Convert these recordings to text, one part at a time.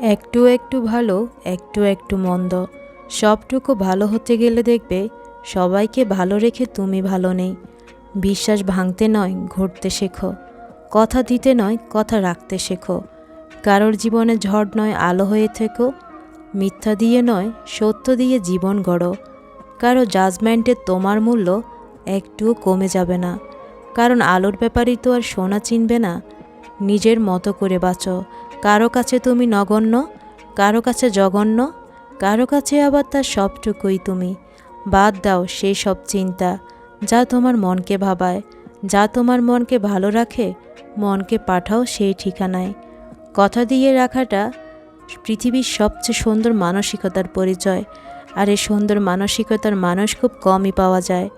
একটু একটু ভালো, একটু একটু মন্দ। সবটুকু ভালো হতে গেলে দেখবে, সবাইকে ভালো রেখে তুমি ভালো নেই। বিশ্বাস ভাঙতে নয়, ঘুরতে শেখো। কথা দিতে নয়, কথা রাখতে শেখো। কারোর জীবনে ঝড় নয়, আলো হয়ে থেকো। মিথ্যা দিয়ে নয়, সত্য দিয়ে জীবন গড়ো। কারও জাজমেন্টে তোমার মূল্য একটুও কমে যাবে না। কারণ আলোর ব্যাপারেই তো আর সোনা চিনবে না। নিজের মতো করে বাঁচো। কারও কাছে তুমি নগণ্য, কারও কাছে জঘন্য, কারও কাছে আবার তার সবটুকুই তুমি। বাদ দাও সেই সব চিন্তা। যা তোমার মনকে ভাবায়, যা তোমার মনকে ভালো রাখে, মনকে পাঠাও সেই ঠিকানায়। কথা দিয়ে রাখাটা পৃথিবীর সবচেয়ে সুন্দর মানসিকতার পরিচয়, আর এই সুন্দর মানসিকতার মানুষ খুব কমই পাওয়া যায়।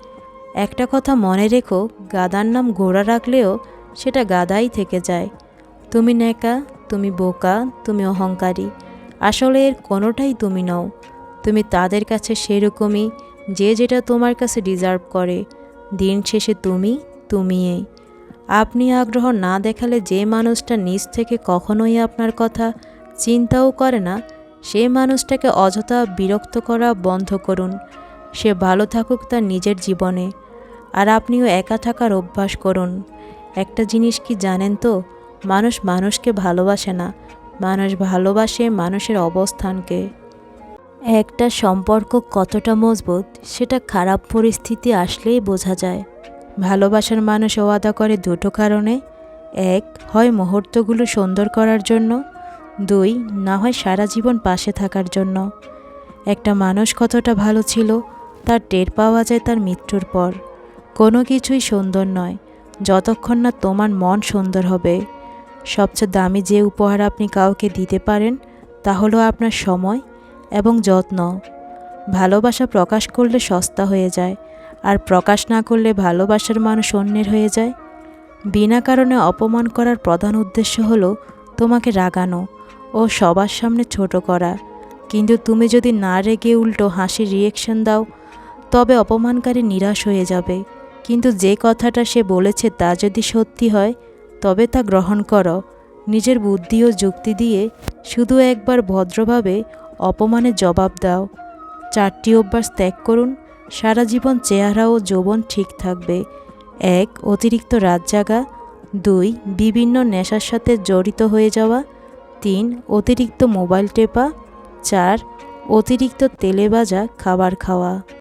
একটা কথা মনে রেখো, গাদার নাম ঘোড়া রাখলেও সেটা গাদাই থেকে যায়। তুমি নেকা তুমি বোকা, তুমি অহংকারী। আসলে এর কোনোটাই তুমি নও। তুমি তাদের কাছে সেরকমই, যে যেটা তোমার কাছে ডিজার্ভ করে। দিন শেষে তুমি, তুমিই। আপনি আগ্রহ না দেখালে যে মানুষটা নিজ থেকে কখনোই আপনার কথা চিন্তাও করে না সেই মানুষটাকে অযথা বিরক্ত করা বন্ধ করুন। সে ভালো থাকুক তার নিজের জীবনে। আর আপনিও একা থাকার অভ্যাস করুন। একটা জিনিস কি জানেন তো? মানুষ মানুষকে ভালোবাসে না। মানুষ ভালোবাসে মানুষের অবস্থানকে। একটা সম্পর্ক কতটা মজবুত, সেটা খারাপ পরিস্থিতি আসলেই বোঝা যায়। ভালোবাসার মানুষ ওয়াদা করে দুটো কারণে। এক, হয় মুহূর্তগুলো সুন্দর করার জন্য। দুই, না হয় সারা জীবন পাশে থাকার জন্য। একটা মানুষ কতটা ভালো ছিল তার টের পাওয়া যায় তার মৃত্যুর পর। কোনো কিছুই সুন্দর নয়, যতক্ষণ না তোমার মন সুন্দর হবে। সবচেয়ে দামি যে উপহার আপনি কাউকে দিতে পারেন, তা হলো আপনার সময় এবং যত্ন। ভালোবাসা প্রকাশ করলে সস্তা হয়ে যায়, আর প্রকাশ না করলে ভালোবাসার মানুষ অন্যের হয়ে যায়। বিনা কারণে অপমান করার প্রধান উদ্দেশ্য হলো তোমাকে রাগানো ও সবার সামনে ছোট করা। কিন্তু তুমি যদি না রেগে উল্টো হাসির রিয়েকশন দাও, তবে অপমানকারী নিরাশ হয়ে যাবে। কিন্তু যে কথাটা সে বলেছে তা যদি সত্যি হয় তবে তা গ্রহণ করো। নিজের বুদ্ধি ও যুক্তি দিয়ে শুধু একবার ভদ্রভাবে অপমানের জবাব দাও। চারটি অভ্যাস ত্যাগ করুন। সারা জীবন চেহারা ও যৌবন ঠিক থাকবে। এক, অতিরিক্ত রাত জাগা। দুই, বিভিন্ন নেশার সাথে জড়িত হয়ে যাওয়া। তিন, অতিরিক্ত মোবাইল টেপা। চার, অতিরিক্ত তেলে ভাজা খাবার খাওয়া।